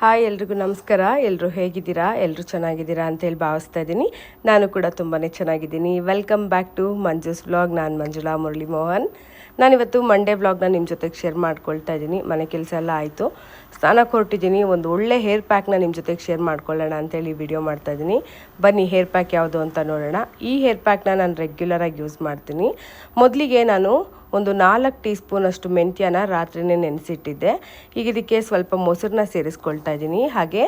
Hi ಎಲ್ರಿಗೂ ನಮಸ್ಕಾರ. ಎಲ್ಲರೂ ಹೇಗಿದ್ದೀರಾ? ಎಲ್ಲರೂ ಚೆನ್ನಾಗಿದ್ದೀರಾ ಅಂತೇಳಿ ಭಾವಿಸ್ತಾ ಇದ್ದೀನಿ. ನಾನು ಕೂಡ ತುಂಬಾ ಚೆನ್ನಾಗಿದ್ದೀನಿ. Welcome back to Manju's vlog ನಾನು ಮಂಜುಳಾ ಮುರಳಿ ಮೋಹನ್ ನಾನಿವತ್ತು ಮಂಡೇ ವ್ಲಾಗ್ನ ನಿಮ್ಮ ಜೊತೆಗೆ ಶೇರ್ ಮಾಡ್ಕೊಳ್ತಾ ಇದ್ದೀನಿ. ಮನೆ ಕೆಲಸ ಎಲ್ಲ ಆಯಿತು. ಸ್ನಾನಕ್ಕೆ ಹೊರಟಿದ್ದೀನಿ. ಒಂದು ಒಳ್ಳೆ ಹೇರ್ ಪ್ಯಾಕ್ನ ನಿಮ್ಮ ಜೊತೆಗೆ ಶೇರ್ ಮಾಡ್ಕೊಳ್ಳೋಣ ಅಂತೇಳಿ ವಿಡಿಯೋ ಮಾಡ್ತಾ ಇದ್ದೀನಿ. ಬನ್ನಿ ಹೇರ್ ಪ್ಯಾಕ್ ಯಾವುದು ಅಂತ ನೋಡೋಣ. ಈ ಹೇರ್ ಪ್ಯಾಕ್ನ ನಾನು ರೆಗ್ಯುಲರಾಗಿ ಯೂಸ್ ಮಾಡ್ತೀನಿ. ಮೊದಲಿಗೆ ನಾನು ಒಂದು ನಾಲ್ಕು ಟೀ ಸ್ಪೂನಷ್ಟು ಮೆಂತ್ಯನ ರಾತ್ರಿನೇ ನೆನೆಸಿಟ್ಟಿದ್ದೆ. ಈಗ ಇದಕ್ಕೆ ಸ್ವಲ್ಪ ಮೊಸರನ್ನ ಸೇರಿಸ್ಕೊಳ್ತಾ ಇದ್ದೀನಿ. ಹಾಗೆ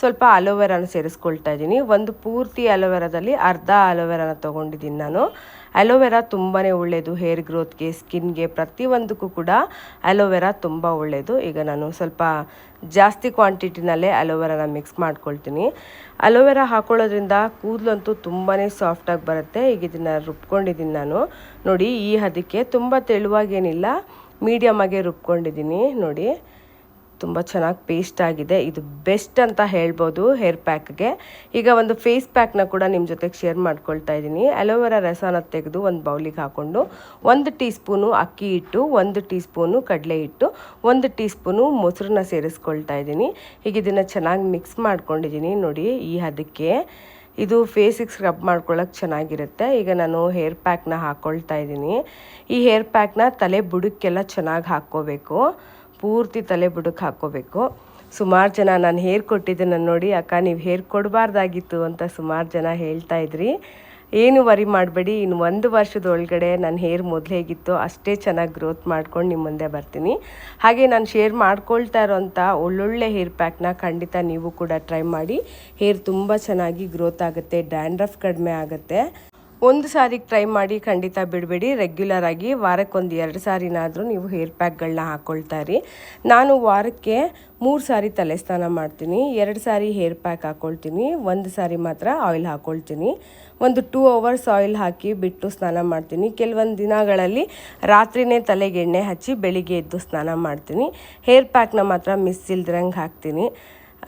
ಸ್ವಲ್ಪ ಅಲೋವೆರಾನ ಸೇರಿಸ್ಕೊಳ್ತಾ ಇದ್ದೀನಿ. ಒಂದು ಪೂರ್ತಿ ಅಲೋವೆರಾದಲ್ಲಿ ಅರ್ಧ ಅಲೋವೆರಾನ ತೊಗೊಂಡಿದ್ದೀನಿ ನಾನು. ಅಲೋವೆರಾ ತುಂಬಾ ಒಳ್ಳೆಯದು ಹೇರ್ ಗ್ರೋತ್ಗೆ ಸ್ಕಿನ್ಗೆ ಪ್ರತಿಯೊಂದಕ್ಕೂ ಕೂಡ ಅಲೋವೆರಾ ತುಂಬ ಒಳ್ಳೆಯದು ಈಗ ನಾನು ಸ್ವಲ್ಪ ಜಾಸ್ತಿ ಕ್ವಾಂಟಿಟಿನಲ್ಲೇ ಅಲೋವೆರಾನ ಮಿಕ್ಸ್ ಮಾಡ್ಕೊಳ್ತೀನಿ. ಅಲೋವೆರಾ ಹಾಕೊಳ್ಳೋದ್ರಿಂದ ಕೂದಲಂತೂ ತುಂಬಾ ಸಾಫ್ಟಾಗಿ ಬರುತ್ತೆ. ಈಗ ಇದನ್ನು ರುಬ್ಕೊಂಡಿದ್ದೀನಿ ನಾನು. ನೋಡಿ, ಈ ಹದಕ್ಕೆ ತುಂಬ ತೆಳುವಾಗೇನಿಲ್ಲ ಮೀಡಿಯಮ್ ಆಗಿ ರುಬ್ಕೊಂಡಿದ್ದೀನಿ. ನೋಡಿ ತುಂಬ ಚೆನ್ನಾಗಿ ಪೇಸ್ಟ್ ಆಗಿದೆ. ಇದು ಬೆಸ್ಟ್ ಅಂತ ಹೇಳ್ಬೋದು ಹೇರ್ ಪ್ಯಾಕ್ಗೆ ಈಗ ಒಂದು ಫೇಸ್ ಪ್ಯಾಕ್ನ ಕೂಡ ನಿಮ್ಮ ಜೊತೆಗೆ ಶೇರ್ ಮಾಡ್ಕೊಳ್ತಾ ಇದ್ದೀನಿ. ಅಲೋವೆರಾ ರಸನ ತೆಗೆದು ಒಂದು ಬೌಲಿಗೆ ಹಾಕ್ಕೊಂಡು ಒಂದು ಟೀ ಸ್ಪೂನು ಅಕ್ಕಿ ಹಿಟ್ಟು, ಒಂದು ಟೀ ಸ್ಪೂನು ಕಡಲೆ ಹಿಟ್ಟು, ಒಂದು ಟೀ ಸ್ಪೂನು ಮೊಸರನ್ನ ಸೇರಿಸ್ಕೊಳ್ತಾ ಇದ್ದೀನಿ. ಈಗ ಇದನ್ನು ಚೆನ್ನಾಗಿ ಮಿಕ್ಸ್ ಮಾಡ್ಕೊಂಡಿದ್ದೀನಿ. ನೋಡಿ, ಈ ಹದಕ್ಕೆ ಇದು ಫೇಸಿಗೆ ಸ್ಕ್ರಬ್ ಮಾಡ್ಕೊಳ್ಳೋಕೆ ಚೆನ್ನಾಗಿರುತ್ತೆ. ಈಗ ನಾನು ಹೇರ್ ಪ್ಯಾಕ್ನ ಹಾಕ್ಕೊಳ್ತಾ ಇದ್ದೀನಿ. ಈ ಹೇರ್ ಪ್ಯಾಕ್ನ ತಲೆ ಬುಡಕ್ಕೆಲ್ಲ ಚೆನ್ನಾಗಿ ಹಾಕ್ಕೋಬೇಕು. ಪೂರ್ತಿ ತಲೆ ಬುಡಕ್ಕೆ ಹಾಕ್ಕೋಬೇಕು ಸುಮಾರು ಜನ ನಾನು ಹೇರ್ ಕೊಟ್ಟಿದ್ದನ್ನು ನೋಡಿ, ಅಕ್ಕ, ನೀವು ಹೇರ್ ಕೊಡಬಾರ್ದಾಗಿತ್ತು ಅಂತ ಸುಮಾರು ಜನ ಹೇಳ್ತಾ ಇದ್ರಿ. ಏನು ವರಿ ಮಾಡಬೇಡಿ ಇನ್ನು ಒಂದು ವರ್ಷದ ಒಳಗಡೆ ನನ್ನ ಹೇರ್ ಮೊದಲು ಹೇಗಿತ್ತು ಅಷ್ಟೇ ಚೆನ್ನಾಗಿ ಗ್ರೋತ್ ಮಾಡ್ಕೊಂಡು ನಿಮ್ಮ ಮುಂದೆ ಬರ್ತೀನಿ. ಹಾಗೆ ನಾನು ಶೇರ್ ಮಾಡ್ಕೊಳ್ತಾ ಇರೋಂಥ ಒಳ್ಳೊಳ್ಳೆ ಹೇರ್ ಪ್ಯಾಕ್ನ ಖಂಡಿತ ನೀವು ಕೂಡ ಟ್ರೈ ಮಾಡಿ. ಹೇರ್ ತುಂಬ ಚೆನ್ನಾಗಿ ಗ್ರೋತ್ ಆಗುತ್ತೆ, ಡ್ಯಾಂಡ್ರಫ್ ಕಡಿಮೆ ಆಗುತ್ತೆ. ಒಂದು ಸಾರಿಗೆ ಟ್ರೈ ಮಾಡಿ ಖಂಡಿತ ಬಿಡಬೇಡಿ. ರೆಗ್ಯುಲರ್ ಆಗಿ ವಾರಕ್ಕೊಂದು ಎರಡು ಸಾರಿನಾದರೂ ನೀವು ಹೇರ್ ಪ್ಯಾಕ್ಗಳನ್ನ ಹಾಕ್ಕೊಳ್ತಾ ರೀ ನಾನು ವಾರಕ್ಕೆ ಮೂರು ಸಾರಿ ತಲೆ ಸ್ನಾನ ಮಾಡ್ತೀನಿ. ಎರಡು ಸಾರಿ ಹೇರ್ ಪ್ಯಾಕ್ ಹಾಕ್ಕೊಳ್ತೀನಿ ಒಂದು ಸಾರಿ ಮಾತ್ರ ಆಯಿಲ್ ಹಾಕ್ಕೊಳ್ತೀನಿ ಒಂದು ಟೂ ಅವರ್ಸ್ ಆಯಿಲ್ ಹಾಕಿ ಬಿಟ್ಟು ಸ್ನಾನ ಮಾಡ್ತೀನಿ. ಕೆಲವೊಂದು ದಿನಗಳಲ್ಲಿ ರಾತ್ರಿನೇ ತಲೆಗೆ ಎಣ್ಣೆ ಹಚ್ಚಿ ಬೆಳಿಗ್ಗೆ ಎದ್ದು ಸ್ನಾನ ಮಾಡ್ತೀನಿ. ಹೇರ್ ಪ್ಯಾಕ್ನ ಮಾತ್ರ ಮಿಸ್ ಇಲ್ದಿರಂಗೆ ಹಾಕ್ತೀನಿ.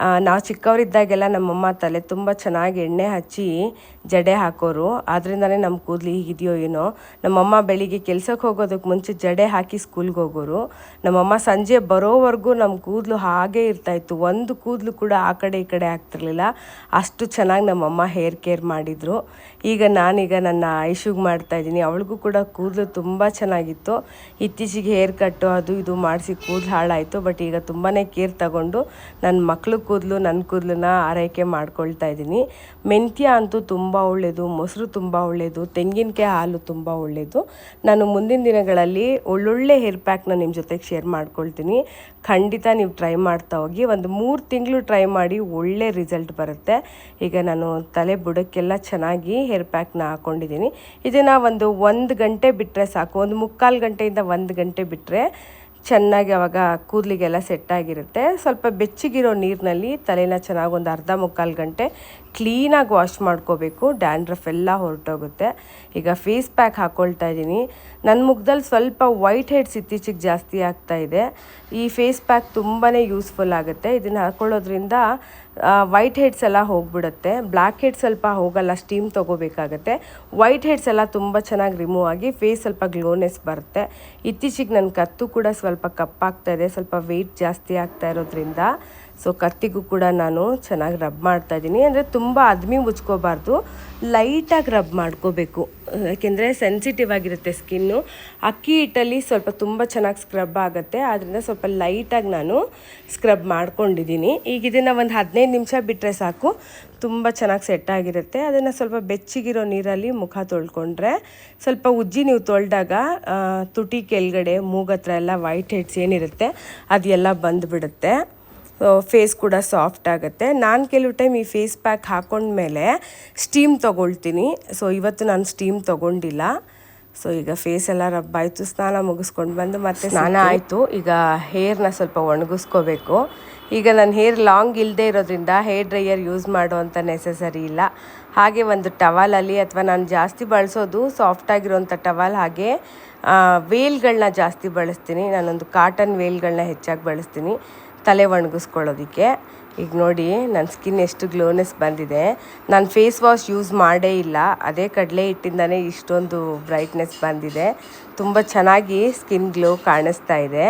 ನಾವು ಚಿಕ್ಕವರಿದ್ದಾಗೆಲ್ಲ ನಮ್ಮಮ್ಮ ತಲೆ ತುಂಬ ಚೆನ್ನಾಗಿ ಎಣ್ಣೆ ಹಚ್ಚಿ ಜಡೆ ಹಾಕೋರು. ಆದ್ರಿಂದನೇ ನಮ್ಮ ಕೂದಲು ಹೀಗಿದೆಯೋ ಏನೋ. ನಮ್ಮಮ್ಮ ಬೆಳಿಗ್ಗೆ ಕೆಲ್ಸಕ್ಕೆ ಹೋಗೋದಕ್ಕೆ ಮುಂಚೆ ಜಡೆ ಹಾಕಿ ಸ್ಕೂಲ್ಗೆ ಹೋಗೋರು. ನಮ್ಮಮ್ಮ ಸಂಜೆ ಬರೋವರೆಗೂ ನಮ್ಮ ಕೂದಲು ಹಾಗೇ ಇರ್ತಾಯಿತ್ತು ಒಂದು ಕೂದಲು ಕೂಡ ಆ ಕಡೆ ಈ ಕಡೆ ಆಗ್ತಿರ್ಲಿಲ್ಲ. ಅಷ್ಟು ಚೆನ್ನಾಗಿ ನಮ್ಮಮ್ಮ ಹೇರ್ ಕೇರ್ ಮಾಡಿದರು. ಈಗ ನಾನೀಗ ನನ್ನ ಐಶುಗೆ ಮಾಡ್ತಾ ಇದ್ದೀನಿ. ಅವಳಿಗೂ ಕೂಡ ಕೂದಲು ತುಂಬ ಚೆನ್ನಾಗಿತ್ತು. ಇತ್ತೀಚೆಗೆ ಹೇರ್ ಕಟ್ಟು ಅದು ಇದು ಮಾಡಿಸಿ ಕೂದಲು ಹಾಳಾಯಿತು. ಬಟ್ ಈಗ ತುಂಬಾ ಕೇರ್ ತಗೊಂಡು ನನ್ನ ಮಕ್ಕಳು ಕೂದಲು ನನ್ನ ಕೂದಲನ್ನ ಆರೈಕೆ ಮಾಡ್ಕೊಳ್ತಾ ಇದ್ದೀನಿ. ಮೆಂತ್ಯ ಅಂತೂ ತುಂಬ ಒಳ್ಳೆಯದು ಮೊಸರು ತುಂಬ ಒಳ್ಳೆಯದು ತೆಂಗಿನಕಾಯಿ ಹಾಲು ತುಂಬ ಒಳ್ಳೆಯದು ನಾನು ಮುಂದಿನ ದಿನಗಳಲ್ಲಿ ಒಳ್ಳೊಳ್ಳೆ ಹೇರ್ ಪ್ಯಾಕ್ನ ನಿಮ್ಮ ಜೊತೆಗೆ ಶೇರ್ ಮಾಡ್ಕೊಳ್ತೀನಿ. ಖಂಡಿತ ನೀವು ಟ್ರೈ ಮಾಡ್ತಾ ಹೋಗಿ, ಒಂದು ಮೂರು ತಿಂಗಳು ಟ್ರೈ ಮಾಡಿ ಒಳ್ಳೆ ರಿಸಲ್ಟ್ ಬರುತ್ತೆ. ಈಗ ನಾನು ತಲೆ ಬುಡಕ್ಕೆಲ್ಲ ಚೆನ್ನಾಗಿ ಹೇರ್ ಪ್ಯಾಕ್ನ ಹಾಕ್ಕೊಂಡಿದ್ದೀನಿ ಇದನ್ನು ಒಂದು ಒಂದು ಗಂಟೆ ಬಿಟ್ಟರೆ ಸಾಕು, ಒಂದು ಮುಕ್ಕಾಲು ಗಂಟೆಯಿಂದ ಒಂದು ಗಂಟೆ ಬಿಟ್ಟರೆ ಚೆನ್ನಾಗಿ ಅವಾಗ ಕೂದಲಿಗೆಲ್ಲ ಸೆಟ್ ಆಗಿರುತ್ತೆ. ಸ್ವಲ್ಪ ಬೆಚ್ಚಗಿರೋ ನೀರಿನಲ್ಲಿ ತಲೆನ ಚೆನ್ನಾಗಿ ಒಂದು ಅರ್ಧ ಮುಕ್ಕಾಲು ಗಂಟೆ ಕ್ಲೀನಾಗಿ ವಾಶ್ ಮಾಡ್ಕೋಬೇಕು. ಡ್ಯಾಂಡ್ರಫ್ ಎಲ್ಲ ಹೊರಟೋಗುತ್ತೆ. ಈಗ ಫೇಸ್ ಪ್ಯಾಕ್ ಹಾಕ್ಕೊಳ್ತಾ ಇದ್ದೀನಿ. ನನ್ನ ಮುಖದಲ್ಲಿ ಸ್ವಲ್ಪ ವೈಟ್ ಹೆಡ್ಸ್ ಇತ್ತೀಚೆಗೆ ಜಾಸ್ತಿ ಆಗ್ತಾ ಇದೆ. ಈ ಫೇಸ್ ಪ್ಯಾಕ್ ತುಂಬಾ ಯೂಸ್ಫುಲ್ ಆಗುತ್ತೆ. ಇದನ್ನು ಹಾಕ್ಕೊಳ್ಳೋದ್ರಿಂದ ವೈಟ್ ಹೆಡ್ಸ್ ಎಲ್ಲ ಹೋಗ್ಬಿಡುತ್ತೆ. ಬ್ಲ್ಯಾಕ್ ಹೆಡ್ಸ್ ಸ್ವಲ್ಪ ಹೋಗಲ್ಲ ಸ್ಟೀಮ್ ತೊಗೋಬೇಕಾಗತ್ತೆ. ವೈಟ್ ಹೆಡ್ಸ್ ಎಲ್ಲ ತುಂಬ ಚೆನ್ನಾಗಿ ರಿಮೂವ್ ಆಗಿ ಫೇಸ್ ಸ್ವಲ್ಪ ಗ್ಲೋನೆಸ್ ಬರುತ್ತೆ. ಇತ್ತೀಚೆಗೆ ನನ್ನ ಕತ್ತು ಕೂಡ ಸ್ವಲ್ಪ ಕಪ್ಪಾಗ್ತಾ ಇದೆ. ಸ್ವಲ್ಪ ವೆಯ್ಟ್ ಜಾಸ್ತಿ ಆಗ್ತಾ ಇರೋದ್ರಿಂದ. ಸೊ ಕತ್ತಿಗೂ ಕೂಡ ನಾನು ಚೆನ್ನಾಗಿ ರಬ್ ಮಾಡ್ತಾ ಇದ್ದೀನಿ. ಅಂದರೆ ತುಂಬ ಅದ್ಮಿ ಮುಚ್ಕೋಬಾರ್ದು. ಲೈಟಾಗಿ ರಬ್ ಮಾಡ್ಕೋಬೇಕು. ಯಾಕೆಂದರೆ ಸೆನ್ಸಿಟಿವ್ ಆಗಿರುತ್ತೆ ಸ್ಕಿನ್ನು ಅಕ್ಕಿ ಹಿಟ್ಟಲ್ಲಿ ಸ್ವಲ್ಪ ತುಂಬ ಚೆನ್ನಾಗಿ ಸ್ಕ್ರಬ್ ಆಗುತ್ತೆ. ಆದ್ದರಿಂದ ಸ್ವಲ್ಪ ಲೈಟಾಗಿ ನಾನು ಸ್ಕ್ರಬ್ ಮಾಡ್ಕೊಂಡಿದ್ದೀನಿ. ಈಗ ಇದನ್ನು ಒಂದು ಹದಿನೈದು ನಿಮಿಷ ಬಿಟ್ಟರೆ ಸಾಕು. ತುಂಬ ಚೆನ್ನಾಗಿ ಸೆಟ್ ಆಗಿರುತ್ತೆ. ಅದನ್ನು ಸ್ವಲ್ಪ ಬೆಚ್ಚಗಿರೋ ನೀರಲ್ಲಿ ಮುಖ ತೊಳ್ಕೊಂಡ್ರೆ ಸ್ವಲ್ಪ ಉಜ್ಜಿ ನೀವು ತೊಳೆದಾಗ ತುಟಿ ಕೆಳಗಡೆ, ಮೂಗತ್ರ ಎಲ್ಲ ವೈಟ್ ಹೆಡ್ಸ್ ಏನಿರುತ್ತೆ ಅದೆಲ್ಲ ಬಂದುಬಿಡುತ್ತೆ. ಫೇಸ್ ಕೂಡ ಸಾಫ್ಟ್ ಆಗುತ್ತೆ. ನಾನು ಕೆಲವು ಟೈಮ್ ಈ ಫೇಸ್ ಪ್ಯಾಕ್ ಹಾಕೊಂಡ್ಮೇಲೆ ಸ್ಟೀಮ್ ತೊಗೊಳ್ತೀನಿ. ಸೊ ಇವತ್ತು ನಾನು ಸ್ಟೀಮ್ ತೊಗೊಂಡಿಲ್ಲ. ಸೊ ಈಗ ಫೇಸ್ ಎಲ್ಲ ರಬ್ ಆಯಿತು. ಸ್ನಾನ ಮುಗಿಸ್ಕೊಂಡು ಬಂದು ಮತ್ತೆ ಸ್ನಾನ ಆಯಿತು. ಈಗ ಹೇರ್ನ ಸ್ವಲ್ಪ ಒಣಗಿಸ್ಕೋಬೇಕು. ಈಗ ನನ್ನ ಹೇರ್ ಲಾಂಗ್ ಇಲ್ಲದೆ ಇರೋದ್ರಿಂದ ಹೇರ್ ಡ್ರೈಯರ್ ಯೂಸ್ ಮಾಡುವಂಥ ನೆಸೆಸರಿ ಇಲ್ಲ. ಹಾಗೆ ಒಂದು ಟವಲಲ್ಲಿ ಅಥವಾ ನಾನು ಜಾಸ್ತಿ ಬಳಸೋದು ಸಾಫ್ಟ್ ಟವಲ್ ಹಾಗೆ ವೇಲ್ಗಳನ್ನ ಜಾಸ್ತಿ ಬಳಸ್ತೀನಿ. ನಾನೊಂದು ಕಾಟನ್ ವೇಲ್ಗಳನ್ನ ಹೆಚ್ಚಾಗಿ ಬಳಸ್ತೀನಿ. ತಲೆ ಒಣಗಿಸ್ಕೊಳ್ಳೋದಕ್ಕೆ. ಈಗ ನೋಡಿ ನನ್ನ ಸ್ಕಿನ್ ಎಷ್ಟು ಗ್ಲೋನೆಸ್ ಬಂದಿದೆ. ನಾನು ಫೇಸ್ ವಾಶ್ ಯೂಸ್ ಮಾಡೇ ಇಲ್ಲ. ಅದೇ ಕಡಲೆ ಹಿಟ್ಟಿಂದನೇ ಇಷ್ಟೊಂದು ಬ್ರೈಟ್ನೆಸ್ ಬಂದಿದೆ. ತುಂಬ ಚೆನ್ನಾಗಿ ಸ್ಕಿನ್ ಗ್ಲೋ ಕಾಣಿಸ್ತಾ ಇದೆ.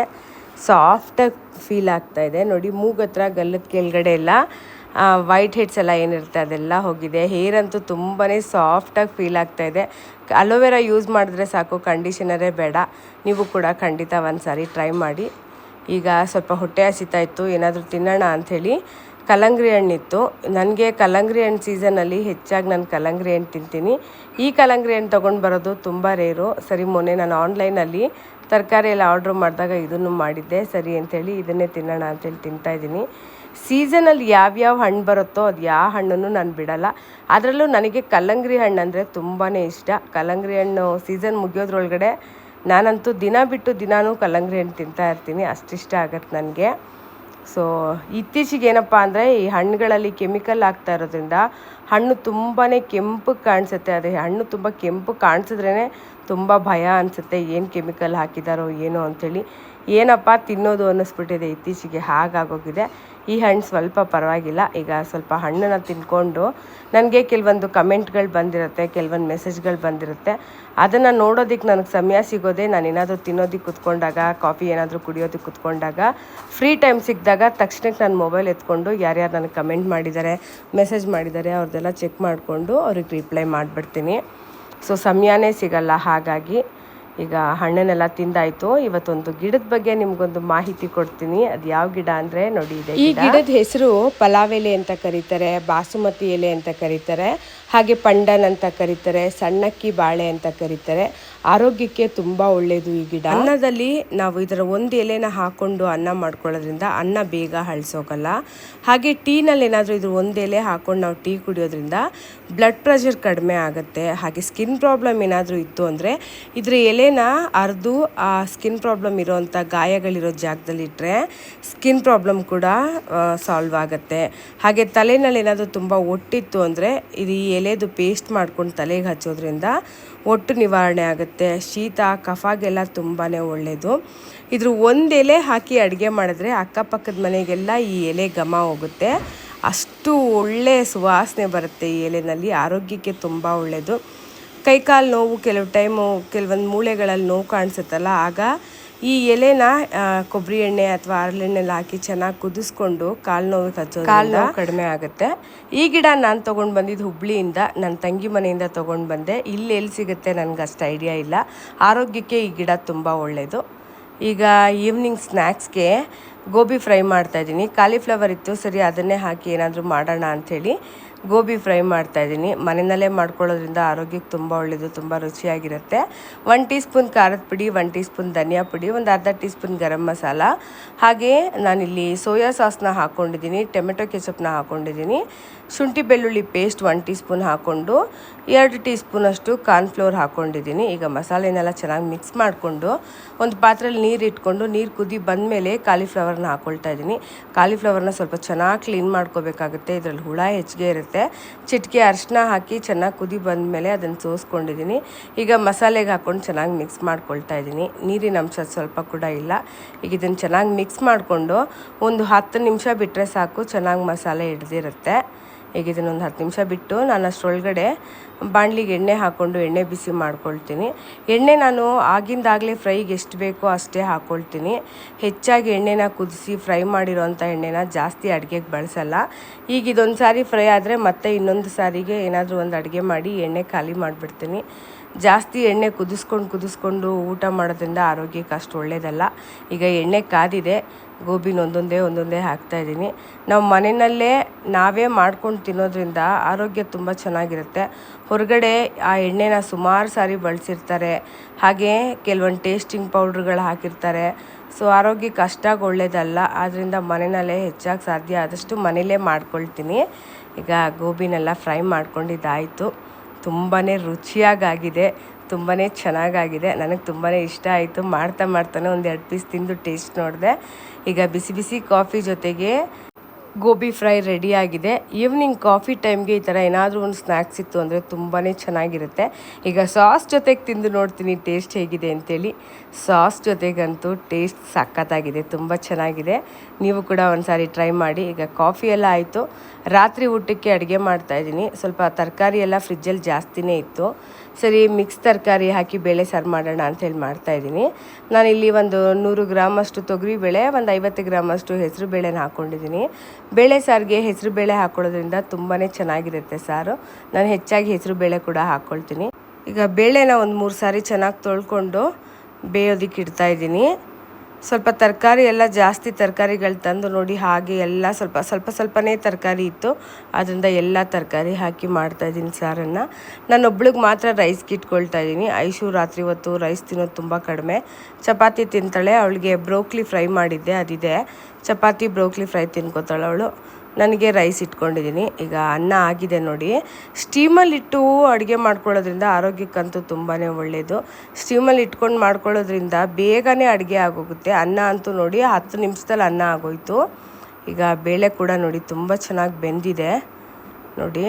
ಸಾಫ್ಟಾಗಿ ಫೀಲ್ ಆಗ್ತಾ ಇದೆ. ನೋಡಿ ಮೂಗತ್ರ ಗಲ್ಲದ ಕೆಳಗಡೆ ಎಲ್ಲ ವೈಟ್ ಹೆಡ್ಸ್ ಎಲ್ಲ ಏನಿರುತ್ತೆ ಅದೆಲ್ಲ ಹೋಗಿದೆ. ಹೇರ್ ಅಂತೂ ತುಂಬಾ ಸಾಫ್ಟಾಗಿ ಫೀಲ್ ಆಗ್ತಾ ಇದೆ. ಅಲೋವೆರಾ ಯೂಸ್ ಮಾಡಿದ್ರೆ ಸಾಕು ಕಂಡೀಷನರೇ ಬೇಡ. ನೀವು ಕೂಡ ಖಂಡಿತ ಒಂದು ಸಾರಿ ಟ್ರೈ ಮಾಡಿ. ಈಗ ಸ್ವಲ್ಪ ಹೊಟ್ಟೆ ಹಸಿತಾ ಇತ್ತು, ಏನಾದರೂ ತಿನ್ನೋಣ ಅಂಥೇಳಿ ಕಲ್ಲಂಗಡಿ ಹಣ್ಣಿತ್ತು. ನನಗೆ ಕಲ್ಲಂಗಡಿ ಹಣ್ಣು ಸೀಸನಲ್ಲಿ ಹೆಚ್ಚಾಗಿ ನಾನು ಕಲ್ಲಂಗಡಿ ಹಣ್ಣು ತಿಂತೀನಿ. ಈ ಕಲಂಗ್ರಿ ಹಣ್ಣು ತೊಗೊಂಡು ಬರೋದು ತುಂಬ ರೇರು ಸರಿ, ಮೊನ್ನೆ ನಾನು ಆನ್ಲೈನಲ್ಲಿ ತರಕಾರಿ ಎಲ್ಲ ಆರ್ಡ್ರ್ ಮಾಡಿದಾಗ ಇದನ್ನು ಮಾಡಿದ್ದೆ. ಸರಿ ಅಂಥೇಳಿ ಇದನ್ನೇ ತಿನ್ನೋಣ ಅಂಥೇಳಿ ತಿಂತಾಯಿದ್ದೀನಿ ಸೀಸನಲ್ಲಿ ಯಾವ್ಯಾವ ಹಣ್ಣು ಬರುತ್ತೋ ಅದು ಯಾವ ಹಣ್ಣನ್ನು ನಾನು ಬಿಡಲ್ಲ. ಅದರಲ್ಲೂ ನನಗೆ ಕಲ್ಲಂಗಡಿ ಹಣ್ಣು ಅಂದರೆ ತುಂಬಾ ಇಷ್ಟ. ಕಲ್ಲಂಗಡಿ ಹಣ್ಣು ಸೀಸನ್ ಮುಗಿಯೋದ್ರೊಳಗಡೆ ನಾನಂತೂ ದಿನ ಬಿಟ್ಟು ದಿನಾನೂ ಕಲ್ಲಂಗಡಿ ಹಣ್ಣು ತಿಂತಾ ಇರ್ತೀನಿ, ಅಷ್ಟಿಷ್ಟ ಆಗತ್ತೆ ನನಗೆ. ಸೊ ಇತ್ತೀಚೆಗೆ ಏನಪ್ಪ ಅಂದರೆ ಈ ಹಣ್ಣುಗಳಲ್ಲಿ ಕೆಮಿಕಲ್ ಆಗ್ತಾ ಇರೋದ್ರಿಂದ ಹಣ್ಣು ತುಂಬಾ ಕೆಂಪು ಕಾಣಿಸುತ್ತೆ. ಅದೇ ಹಣ್ಣು ತುಂಬ ಕೆಂಪು ಕಾಣಿಸಿದ್ರೇ ತುಂಬ ಭಯ ಅನಿಸುತ್ತೆ, ಏನು ಕೆಮಿಕಲ್ ಹಾಕಿದಾರೋ ಏನೋ ಅಂಥೇಳಿ ಏನಪ್ಪ ತಿನ್ನೋದು ಅನ್ನಿಸ್ಬಿಟ್ಟಿದೆ ಇತ್ತೀಚೆಗೆ, ಹಾಗಾಗೋಗಿದೆ. ಈ ಹಣ್ಣು ಸ್ವಲ್ಪ ಪರವಾಗಿಲ್ಲ. ಈಗ ಸ್ವಲ್ಪ ಹಣ್ಣನ್ನು ತಿನ್ಕೊಂಡು ನನಗೆ ಕೆಲವೊಂದು ಕಮೆಂಟ್ಗಳು ಬಂದಿರುತ್ತೆ, ಕೆಲವೊಂದು ಮೆಸೇಜ್ಗಳು ಬಂದಿರುತ್ತೆ. ಅದನ್ನು ನೋಡೋದಕ್ಕೆ ನನಗೆ ಸಮಯ ಸಿಗೋದೇ ನಾನು ಏನಾದರೂ ತಿನ್ನೋದಕ್ಕೆ ಕುತ್ಕೊಂಡಾಗ, ಕಾಫಿ ಏನಾದರೂ ಕುಡಿಯೋದಕ್ಕೆ ಕುತ್ಕೊಂಡಾಗ, ಫ್ರೀ ಟೈಮ್ ಸಿಕ್ಕಿದಾಗ ತಕ್ಷಣಕ್ಕೆ ನಾನು ಮೊಬೈಲ್ ಎತ್ಕೊಂಡು ಯಾರ್ಯಾರು ನನಗೆ ಕಮೆಂಟ್ ಮಾಡಿದ್ದಾರೆ ಮೆಸೇಜ್ ಮಾಡಿದ್ದಾರೆ ಅವ್ರದ್ದೆಲ್ಲ ಚೆಕ್ ಮಾಡಿಕೊಂಡು ಅವ್ರಿಗೆ ರಿಪ್ಲೈ ಮಾಡಿಬಿಡ್ತೀನಿ. ಸೊ, ಸಮಯನೇ ಸಿಗಲ್ಲ ಹಾಗಾಗಿ. ಈಗ ಹಣ್ಣನ್ನೆಲ್ಲ ತಿಂದಾಯ್ತು. ಇವತ್ತೊಂದು ಗಿಡದ ಬಗ್ಗೆ ನಿಮ್ಗೊಂದು ಮಾಹಿತಿ ಕೊಡ್ತೀನಿ. ಅದು ಯಾವ ಗಿಡ ಅಂದ್ರೆ ನೋಡಿ ಇದೆ ಈ ಗಿಡದ ಹೆಸರು ಪಲಾವೆಲೆ ಅಂತ ಕರೀತಾರೆ ಬಾಸುಮತಿ ಎಲೆ ಅಂತ ಕರೀತಾರೆ ಹಾಗೆ ಪಂಡನ್ ಅಂತ ಕರೀತಾರೆ ಸಣ್ಣಕ್ಕಿ ಬಾಳೆ ಅಂತ ಕರೀತಾರೆ. ಆರೋಗ್ಯಕ್ಕೆ ತುಂಬ ಒಳ್ಳೆಯದು ಈ ಗಿಡ. ಅನ್ನದಲ್ಲಿ ನಾವು ಇದರ ಒಂದು ಎಲೆನ ಹಾಕೊಂಡು ಅನ್ನ ಮಾಡ್ಕೊಳ್ಳೋದ್ರಿಂದ ಅನ್ನ ಬೇಗ ಹಳ್ಸೋಗಲ್ಲ ಹಾಗೆ ಟೀನಲ್ಲಿ ಏನಾದರೂ ಇದ್ರ ಒಂದು ಎಲೆ ಹಾಕೊಂಡು ನಾವು ಟೀ ಕುಡಿಯೋದ್ರಿಂದ ಬ್ಲಡ್ ಪ್ರೆಷರ್ ಕಡಿಮೆ ಆಗುತ್ತೆ. ಹಾಗೆ ಸ್ಕಿನ್ ಪ್ರಾಬ್ಲಮ್ ಏನಾದರೂ ಇತ್ತು ಅಂದರೆ ಇದರ ಎಲೆನ ಅರ್ದು ಆ ಸ್ಕಿನ್ ಪ್ರಾಬ್ಲಮ್ ಇರೋವಂಥ ಗಾಯಗಳಿರೋ ಜಾಗದಲ್ಲಿ ಇಟ್ಟರೆ ಸ್ಕಿನ್ ಪ್ರಾಬ್ಲಮ್ ಕೂಡ ಸಾಲ್ವ್ ಆಗುತ್ತೆ. ಹಾಗೆ ತಲೆನಲ್ಲಿ ಏನಾದರೂ ತುಂಬ ಒಟ್ಟಿತ್ತು ಅಂದರೆ ಇದು ಈ ಎಲೆದು ಪೇಸ್ಟ್ ಮಾಡ್ಕೊಂಡು ತಲೆಗೆ ಹಚ್ಚೋದ್ರಿಂದ ಒಟ್ಟು ನಿವಾರಣೆ ಆಗುತ್ತೆ. ಶೀತ, ಕಫಾಗೆಲ್ಲ ತುಂಬಾ ಒಳ್ಳೆಯದು ಇದ್ರ ಒಂದು ಎಲೆ ಹಾಕಿ ಅಡುಗೆ ಮಾಡಿದ್ರೆ ಅಕ್ಕಪಕ್ಕದ ಮನೆಗೆಲ್ಲ ಈ ಎಲೆ ಘಮ ಹೋಗುತ್ತೆ. ಅಷ್ಟು ಒಳ್ಳೆಯ ಸುವಾಸನೆ ಬರುತ್ತೆ ಈ ಎಲೆನಲ್ಲಿ. ಆರೋಗ್ಯಕ್ಕೆ ತುಂಬ ಒಳ್ಳೆಯದು ಕೈಕಾಲು ನೋವು ಕೆಲವು ಟೈಮು, ಕೆಲವೊಂದು ಮೂಳೆಗಳಲ್ಲಿ ನೋವು ಕಾಣಿಸುತ್ತಲ್ಲ. ಆಗ ಈ ಎಲೆನ ಕೊಬ್ಬರಿ ಎಣ್ಣೆ ಅಥವಾ ಹರಳೆಣ್ಣೆಲ್ಲ ಹಾಕಿ ಚೆನ್ನಾಗಿ ಕುದಿಸ್ಕೊಂಡು ಕಾಲು ನೋವು ಹಚ್ಚೋದು ಕಾಲು ನೋವು ಕಡಿಮೆ ಆಗುತ್ತೆ. ಈ ಗಿಡ ನಾನು ತೊಗೊಂಡು ಬಂದಿದ್ದು ಹುಬ್ಳಿಯಿಂದ ನನ್ನ ತಂಗಿ ಮನೆಯಿಂದ ತೊಗೊಂಡು ಬಂದೆ. ಇಲ್ಲಿ ಎಲ್ಲಿ ಸಿಗುತ್ತೆ ನನಗೆ ಅಷ್ಟು ಐಡಿಯಾ ಇಲ್ಲ. ಆರೋಗ್ಯಕ್ಕೆ ಈ ಗಿಡ ತುಂಬ ಒಳ್ಳೆಯದು ಈಗ ಈವ್ನಿಂಗ್ ಸ್ನ್ಯಾಕ್ಸ್ಗೆ ಗೋಬಿ ಫ್ರೈ ಮಾಡ್ತಾಯಿದ್ದೀನಿ ಕಾಲಿಫ್ಲವರ್ ಇತ್ತು, ಸರಿ ಅದನ್ನೇ ಹಾಕಿ ಏನಾದರೂ ಮಾಡೋಣ ಅಂಥೇಳಿ ಗೋಬಿ ಫ್ರೈ ಮಾಡ್ತಾ ಇದ್ದೀನಿ. ಮನೆಯಲ್ಲೇ ಮಾಡ್ಕೊಳ್ಳೋದ್ರಿಂದ ಆರೋಗ್ಯಕ್ಕೆ ತುಂಬ ಒಳ್ಳೆಯದು ತುಂಬ ರುಚಿಯಾಗಿರುತ್ತೆ. ಒನ್ ಟೀ ಸ್ಪೂನ್ ಖಾರದ ಪುಡಿ ಒನ್ ಟೀ ಸ್ಪೂನ್ ಧನಿಯಾ ಪುಡಿ, ಒಂದು ಅರ್ಧ ಟೀ ಸ್ಪೂನ್ ಗರಂ ಮಸಾಲ. ಹಾಗೆ ನಾನಿಲ್ಲಿ ಸೋಯಾ ಸಾಸ್ನ ಹಾಕ್ಕೊಂಡಿದ್ದೀನಿ ಟೊಮೆಟೊ ಕೆಚಪ್ನ ಹಾಕ್ಕೊಂಡಿದ್ದೀನಿ ಶುಂಠಿ ಬೆಳ್ಳುಳ್ಳಿ ಪೇಸ್ಟ್ ಒನ್ ಟೀ ಸ್ಪೂನ್ ಹಾಕ್ಕೊಂಡು ಎರಡು ಟೀ ಸ್ಪೂನಷ್ಟು ಕಾರ್ನ್ಫ್ಲೋರ್ ಹಾಕ್ಕೊಂಡಿದ್ದೀನಿ ಈಗ ಮಸಾಲೆನೆಲ್ಲ ಚೆನ್ನಾಗಿ ಮಿಕ್ಸ್ ಮಾಡಿಕೊಂಡು ಒಂದು ಪಾತ್ರೆಯಲ್ಲಿ ನೀರು ಇಟ್ಕೊಂಡು ನೀರು ಕುದಿ ಬಂದಮೇಲೆ ಕಾಲಿಫ್ಲವರ್ನ ಹಾಕ್ಕೊಳ್ತಾ ಇದ್ದೀನಿ. ಕಾಲಿಫ್ಲವರ್ನ ಸ್ವಲ್ಪ ಚೆನ್ನಾಗಿ ಕ್ಲೀನ್ ಮಾಡ್ಕೋಬೇಕಾಗುತ್ತೆ. ಇದರಲ್ಲಿ ಹುಳ ಹೆಚ್ಚಿಗೆ ಇರುತ್ತೆ. ಚಿಟಿಕೆ ಅರಿಶಿನ ಹಾಕಿ ಚೆನ್ನಾಗಿ ಕುದಿ ಬಂದಮೇಲೆ ಅದನ್ನು ಸೋಸ್ಕೊಂಡಿದ್ದೀನಿ. ಈಗ ಮಸಾಲೆಗೆ ಹಾಕ್ಕೊಂಡು ಚೆನ್ನಾಗಿ ಮಿಕ್ಸ್ ಮಾಡ್ಕೊಳ್ತಾ ಇದ್ದೀನಿ. ನೀರಿನ ಅಂಶ ಸ್ವಲ್ಪ ಕೂಡ ಇಲ್ಲ. ಈಗ ಇದನ್ನು ಚೆನ್ನಾಗಿ ಮಿಕ್ಸ್ ಮಾಡಿಕೊಂಡು ಒಂದು ಹತ್ತು ನಿಮಿಷ ಬಿಟ್ಟರೆ ಸಾಕು, ಚೆನ್ನಾಗಿ ಮಸಾಲೆ ಹಿಡ್ದಿರುತ್ತೆ. ಈಗ ಇದನ್ನೊಂದು ಹತ್ತು ನಿಮಿಷ ಬಿಟ್ಟು ನಾನು ಅಷ್ಟರೊಳಗಡೆ ಬಾಣಲಿಗೆ ಎಣ್ಣೆ ಹಾಕ್ಕೊಂಡು ಎಣ್ಣೆ ಬಿಸಿ ಮಾಡ್ಕೊಳ್ತೀನಿ. ಎಣ್ಣೆ ನಾನು ಆಗಿಂದಾಗಲೇ ಫ್ರೈಗೆ ಎಷ್ಟು ಬೇಕೋ ಅಷ್ಟೇ ಹಾಕ್ಕೊಳ್ತೀನಿ ಹೆಚ್ಚಾಗಿ ಎಣ್ಣೆನ ಕುದಿಸಿ ಫ್ರೈ ಮಾಡಿರೋಂಥ ಎಣ್ಣೆನ ಜಾಸ್ತಿ ಅಡುಗೆಗೆ ಬಳಸಲ್ಲ. ಈಗ ಇದೊಂದು ಸಾರಿ ಫ್ರೈ ಆದರೆ ಮತ್ತೆ ಇನ್ನೊಂದು ಸಾರಿಗೆ ಏನಾದರೂ ಒಂದು ಅಡುಗೆ ಮಾಡಿ ಎಣ್ಣೆ ಖಾಲಿ ಮಾಡಿಬಿಡ್ತೀನಿ. ಜಾಸ್ತಿ ಎಣ್ಣೆ ಕುದಿಸ್ಕೊಂಡು ಕುದಿಸ್ಕೊಂಡು ಊಟ ಮಾಡೋದ್ರಿಂದ ಆರೋಗ್ಯಕ್ಕೆ ಅಷ್ಟು ಒಳ್ಳೆಯದಲ್ಲ ಈಗ ಎಣ್ಣೆ ಕಾದಿದೆ, ಗೋಬಿನ ಒಂದೊಂದೇ ಒಂದೊಂದೇ ಹಾಕ್ತಾಯಿದ್ದೀನಿ ನಾವು ಮನೆಯಲ್ಲೇ ನಾವೇ ಮಾಡ್ಕೊಂಡು ತಿನ್ನೋದ್ರಿಂದ ಆರೋಗ್ಯ ತುಂಬ ಚೆನ್ನಾಗಿರುತ್ತೆ. ಹೊರಗಡೆ ಆ ಎಣ್ಣೆನ ಸುಮಾರು ಸಾರಿ ಬಳಸಿರ್ತಾರೆ. ಹಾಗೆ ಕೆಲವೊಂದು ಟೇಸ್ಟಿಂಗ್ ಪೌಡ್ರ್ಗಳು ಹಾಕಿರ್ತಾರೆ. ಸೊ ಆರೋಗ್ಯಕ್ಕೆ ಅಷ್ಟಾಗಿ ಒಳ್ಳೇದಲ್ಲ. ಆದ್ದರಿಂದ ಮನೆಯಲ್ಲೇ ಹೆಚ್ಚಾಗಿ ಸಾಧ್ಯ ಆದಷ್ಟು ಮನೇಲೇ ಮಾಡ್ಕೊಳ್ತೀನಿ. ಈಗ ಗೋಬಿನೆಲ್ಲ ಫ್ರೈ ಮಾಡ್ಕೊಂಡಿದ್ದಾಯಿತು. ತುಂಬಾ ರುಚಿಯಾಗಾಗಿದೆ ತುಂಬಾ ಚೆನ್ನಾಗಾಗಿದೆ. ನನಗೆ ತುಂಬಾ ಇಷ್ಟ ಆಯಿತು. ಮಾಡ್ತಾ ಮಾಡ್ತಾನೆ ಒಂದು ಎರಡು ಪೀಸ್ ತಿಂದು ಟೇಸ್ಟ್ ನೋಡಿದೆ. ಈಗ ಬಿಸಿ ಬಿಸಿ ಕಾಫಿ ಜೊತೆಗೆ ಗೋಬಿ ಫ್ರೈ ರೆಡಿ ಆಗಿದೆ. ಈವ್ನಿಂಗ್ ಕಾಫಿ ಟೈಮ್ಗೆ ಈ ಥರ ಏನಾದರೂ ಒಂದು ಸ್ನ್ಯಾಕ್ಸ್ ಇತ್ತು ಅಂದರೆ ತುಂಬಾ ಚೆನ್ನಾಗಿರುತ್ತೆ. ಈಗ ಸಾಸ್ ಜೊತೆಗೆ ತಿಂದು ನೋಡ್ತೀನಿ ಟೇಸ್ಟ್ ಹೇಗಿದೆ ಅಂತೇಳಿ. ಸಾಸ್ ಜೊತೆಗಂತೂ ಟೇಸ್ಟ್ ಸಖತ್ತಾಗಿದೆ, ತುಂಬ ಚೆನ್ನಾಗಿದೆ. ನೀವು ಕೂಡ ಒಂದು ಸಾರಿ ಟ್ರೈ ಮಾಡಿ. ಈಗ ಕಾಫಿ ಎಲ್ಲ ಆಯಿತು. ರಾತ್ರಿ ಊಟಕ್ಕೆ ಅಡುಗೆ ಮಾಡ್ತಾಯಿದ್ದೀನಿ ಸ್ವಲ್ಪ ತರಕಾರಿ ಎಲ್ಲ ಫ್ರಿಜ್ಜಲ್ಲಿ ಜಾಸ್ತಿನೇ ಇತ್ತು. ಸರಿ ಮಿಕ್ಸ್ ತರಕಾರಿ ಹಾಕಿ ಬೇಳೆ ಸಾರು ಮಾಡೋಣ ಅಂತೇಳಿ ಮಾಡ್ತಾಯಿದ್ದೀನಿ ನಾನಿಲ್ಲಿ ಒಂದು ನೂರು ಗ್ರಾಮ್ ಅಷ್ಟು ತೊಗರಿ ಬೇಳೆ, ಒಂದು ಐವತ್ತು ಗ್ರಾಮಷ್ಟು ಹೆಸರು ಬೇಳೆನ ಹಾಕ್ಕೊಂಡಿದ್ದೀನಿ ಬೇಳೆ ಸಾರಿಗೆ ಹೆಸರು ಬೇಳೆ ಹಾಕ್ಕೊಳ್ಳೋದ್ರಿಂದ ತುಂಬಾ ಚೆನ್ನಾಗಿರುತ್ತೆ ಸಾರು. ನಾನು ಹೆಚ್ಚಾಗಿ ಹೆಸರು ಬೇಳೆ ಕೂಡ ಹಾಕ್ಕೊಳ್ತೀನಿ ಈಗ ಬೇಳೆನ ಒಂದು ಮೂರು ಸಾರಿ ಚೆನ್ನಾಗಿ ತೊಳ್ಕೊಂಡು ಬೇಯೋದಕ್ಕೆ ಇಡ್ತಾ ಇದ್ದೀನಿ. ಸ್ವಲ್ಪ ತರಕಾರಿ ಎಲ್ಲ ಜಾಸ್ತಿ ತರಕಾರಿಗಳು ತಂದು ನೋಡಿ ಹಾಗೆ ಎಲ್ಲ ಸ್ವಲ್ಪ ಸ್ವಲ್ಪ ಸ್ವಲ್ಪನೇ ತರಕಾರಿ ಇತ್ತು. ಅದರಿಂದ ಎಲ್ಲ ತರಕಾರಿ ಹಾಕಿ ಮಾಡ್ತಾ ಇದ್ದೀನಿ ಸಾರನ್ನು. ನಾನು ಒಬ್ಳಿಗೆ ಮಾತ್ರ ರೈಸ್ಗೆ ಇಟ್ಕೊಳ್ತಾ ಇದ್ದೀನಿ. ಐಶು ರಾತ್ರಿ ಹೊತ್ತು ರೈಸ್ ತಿನ್ನೋದು ತುಂಬ ಕಡಿಮೆ. ಚಪಾತಿ ತಿಂತಾಳೆ. ಅವಳಿಗೆ ಬ್ರೋಕ್ಲಿ ಫ್ರೈ ಮಾಡಿದ್ದೆ, ಅದಿದೆ. ಚಪಾತಿ ಬ್ರೋಕ್ಲಿ ಫ್ರೈ ತಿನ್ಕೋತಾಳೆ ಅವಳು. ನನಗೆ ರೈಸ್ ಇಟ್ಕೊಂಡಿದ್ದೀನಿ. ಈಗ ಅನ್ನ ಆಗಿದೆ ನೋಡಿ. ಸ್ಟೀಮಲ್ಲಿಟ್ಟು ಅಡುಗೆ ಮಾಡ್ಕೊಳ್ಳೋದ್ರಿಂದ ಆರೋಗ್ಯಕ್ಕಂತೂ ತುಂಬಾ ಒಳ್ಳೆಯದು ಸ್ಟೀಮಲ್ಲಿ ಇಟ್ಕೊಂಡು ಮಾಡ್ಕೊಳ್ಳೋದ್ರಿಂದ ಬೇಗನೆ ಅಡುಗೆ ಆಗೋಗುತ್ತೆ. ಅನ್ನ ಅಂತೂ ನೋಡಿ ಹತ್ತು ನಿಮಿಷದಲ್ಲಿ ಅನ್ನ ಆಗೋಯ್ತು. ಈಗ ಬೇಳೆ ಕೂಡ ನೋಡಿ ತುಂಬ ಚೆನ್ನಾಗಿ ಬೆಂದಿದೆ. ನೋಡಿ.